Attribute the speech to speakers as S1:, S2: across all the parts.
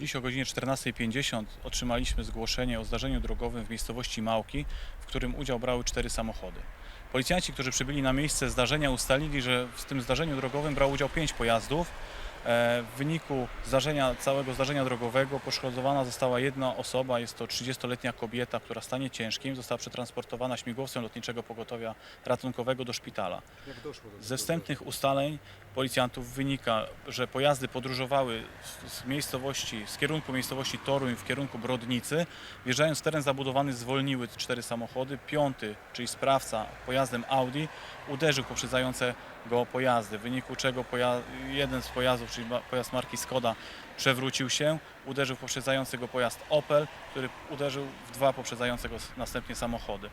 S1: Dziś o godzinie 14.50 otrzymaliśmy zgłoszenie o zdarzeniu drogowym w miejscowości Małki, w którym udział brały cztery samochody. Policjanci, którzy przybyli na miejsce zdarzenia, ustalili, że w tym zdarzeniu drogowym brało udział pięć pojazdów. E, W wyniku zdarzenia, całego zdarzenia drogowego poszkodowana została jedna osoba, jest to 30-letnia kobieta, która w stanie ciężkim została przetransportowana śmigłowcem lotniczego pogotowia ratunkowego do szpitala. Ze wstępnych ustaleń policjantów wynika, że pojazdy podróżowały z- miejscowości, z kierunku miejscowości Toruń w kierunku Brodnicy. Wjeżdżając w teren zabudowany zwolniły cztery samochody. Piąty, czyli sprawca pojazdem Audi, uderzył poprzedzające go pojazdy, w wyniku czego jeden z pojazdów, czyli pojazd marki Skoda, przewrócił się, uderzył w poprzedzający go pojazd Opel, który uderzył w dwa poprzedzające go następnie samochody.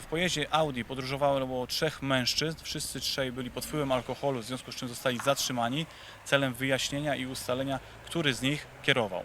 S1: W pojeździe Audi podróżowało trzech mężczyzn. Wszyscy trzej byli pod wpływem alkoholu, w związku z czym zostali zatrzymani celem wyjaśnienia i ustalenia, który z nich kierował.